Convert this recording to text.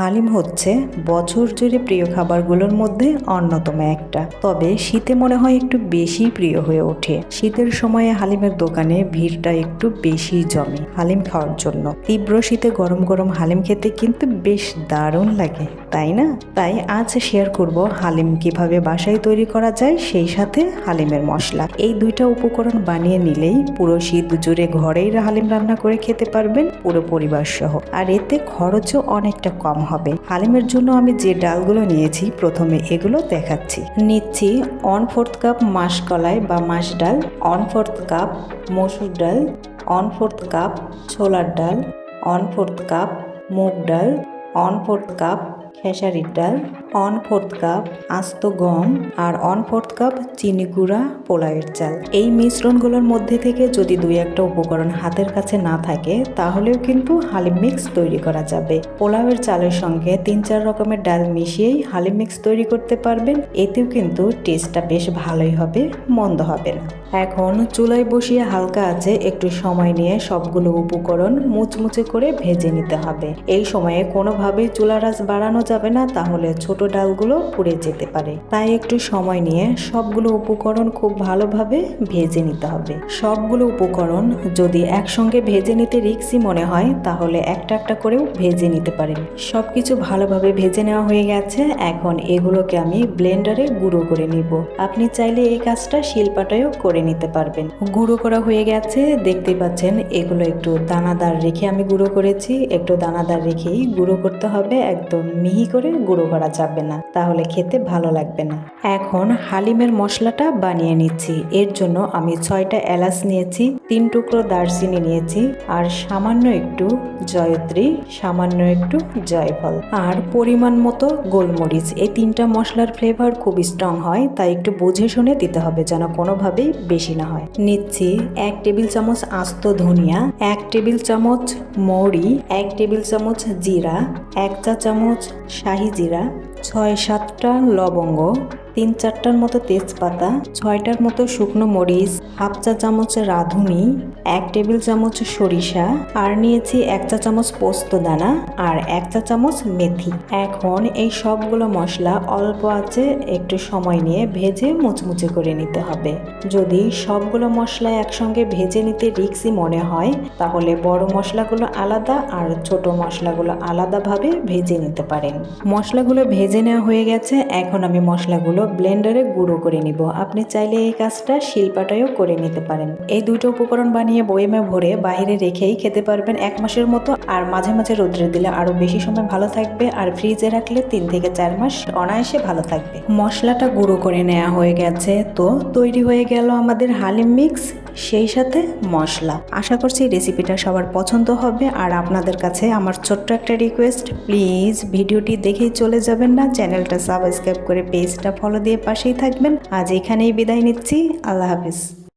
হালিম হচ্ছে বছর জুড়ে প্রিয় খাবারগুলোর মধ্যে অন্যতম একটা। তবে শীতে মনে হয় একটু বেশি প্রিয় হয়ে ওঠে। শীতের সময়ে হালিমের দোকানে ভিড়টা একটু বেশি জমে হালিম খাওয়ার জন্য। তীব্র শীতে গরম গরম হালিম খেতে কিন্তু বেশ দারুণ লাগে, তাই না? তাই আজ শেয়ার করব হালিম কীভাবে বাসায় তৈরি করা যায়, সেই সাথে হালিমের মশলা। এই দুইটা উপকরণ বানিয়ে নিলেই পুরো শীত জুড়ে ঘরেই হালিম রান্না করে খেতে পারবেন পুরো পরিবার সহ আর এতে খরচও অনেকটা কম হবে। হালিমের জন্য আমি যে ডালগুলো নিয়েছি, প্রথমে এগুলো দেখাচ্ছি। নিচ্ছি ওয়ান ফোর্থ কাপ মাসকলাই বা মাস ডাল ওয়ান ফোর্থ কাপ মসুর ডাল ওয়ান ফোর্থ কাপ ছোলার ডাল ওয়ান ফোর্থ কাপ মুগ ডাল ওয়ান ফোর্থ কাপ খেসারির ডাল, অন ফোর্থ কাপ আস্ত গম আর অন ফোর্থ কাপ চিনি গুঁড়া পোলাওয়ের চাল। এই মিশ্রণগুলোর মধ্যে থেকে যদি দুই একটা উপকরণ হাতের কাছে না থাকে, তাহলেও কিন্তু হালিম মিক্স তৈরি করা যাবে। পোলাওয়ের চালের সঙ্গে তিন চার রকমের ডাল মিশিয়েই হালিম মিক্স তৈরি করতে পারবেন। এতেও কিন্তু টেস্টটা বেশ ভালোই হবে, মন্দ হবে না। এখন চুলায় বসিয়ে হালকা আছে একটু সময় নিয়ে সবগুলো উপকরণ মুচমুচে করে ভেজে নিতে হবে। এই সময়ে কোনোভাবেই চুলার আঁচ বাড়ানো যাবে না, তাহলে ছোট ডালগুলো পুড়ে যেতে পারে। তাই একটু সময় নিয়ে সবগুলো উপকরণ খুব ভালোভাবে ভেজে নিতে হবে। সবগুলো উপকরণ যদি একসঙ্গে ভেজে নিতে রিক্সি মনে হয়, তাহলে একটা একটা করেও ভেজে নিতে পারেন। সবকিছু ভালোভাবে ভেজে নেওয়া হয়ে গেছে, এখন এগুলোকে আমি ব্লেন্ডারে গুঁড়ো করে নিব। আপনি চাইলে এই কাজটা শিলপাটায়ও করে নিতে পারবেন। গুঁড়ো করা হয়ে গেছে দেখতে পাচ্ছেন, এগুলো একটু দানাদার রেখে আমি গুঁড়ো করেছি। একটু দানাদার রেখেই গুঁড়ো করতে হবে, একদম মিহি করে গুঁড়ো করা যাবে না, তাহলে খেতে ভালো লাগবে না। এখন হালিমের মশলাটা বানিয়ে নিচ্ছি, এর জন্য আমি ছয়টা এলাচ নিয়েছি, তিন টুকরো দারচিনি নিয়েছি, আর সামান্য একটু জয়ত্রী, সামান্য একটু জয়ফল, আর পরিমাণ মতো গোলমরিচ। এই তিনটা মশলার ফ্লেভার খুব স্ট্রং হয়, তাই একটু বুঝে শুনে দিতে হবে, যেন কোনোভাবেই বেশি না হয়। নিচ্ছি এক টেবিল চামচ আস্ত ধনিয়া, এক টেবিল চামচ মৌরি, এক টেবিল চামচ জিরা, এক চা চামচ শাহি জিরা, ছয় সাতটা লবঙ্গ তিন চারটার মতো তেজপাতা, ছয়টার মতো শুকনো মরিচ, হাফ চা চামচ রাঁধুনি, এক টেবিল চামচ সরিষা, আর নিয়েছি এক চা চামচ পোস্ত দানা আর এক চা চামচ মেথি। এখন এই সবগুলো মশলা অল্প আছে, একটু সময় নিয়ে ভেজে মুচমুচে করে নিতে হবে। যদি সবগুলো মশলা একসঙ্গে ভেজে নিতে রিক্সি মনে হয়, তাহলে বড় মশলাগুলো আলাদা আর ছোট মশলাগুলো আলাদাভাবে ভেজে নিতে পারেন। মশলাগুলো ভেজে নেওয়া হয়ে গেছে, এখন আমি মশলাগুলো ব্লেন্ডারে গুঁড়ো করে নিব। আপনি চাইলে এই কাজটা শিলপাটায়ও করে নিতে পারেন। এই দুটো উপকরণ বানিয়ে বয়েমে ভরে বাইরে রেখেই খেতে পারবেন এক মাসের মতো। আর মাঝে মাঝে রোদ্রে দিলে আরও বেশি সময় ভালো থাকবে। আর ফ্রিজে রাখলে তিন থেকে চার মাস অনায়াসে ভালো থাকবে। মশলাটা গুঁড়ো করে নেওয়া হয়ে গেছে। তো তৈরি হয়ে গেল আমাদের হালিম মিক্স। সেই সাথে মশলা। আশা করছি রেসিপিটা সবার পছন্দ হবে। আর আপনাদের কাছে আমার ছোট্ট একটা রিকোয়েস্ট প্লিজ ভিডিওটি দেখেই চলে যাবেন না। চ্যানেলটা সাবস্ক্রাইব করে পেজটা ফলো দিয়ে পাশেই থাকবেন। আজ এখানেই বিদায় নিচ্ছি। আল্লাহ হাফিজ।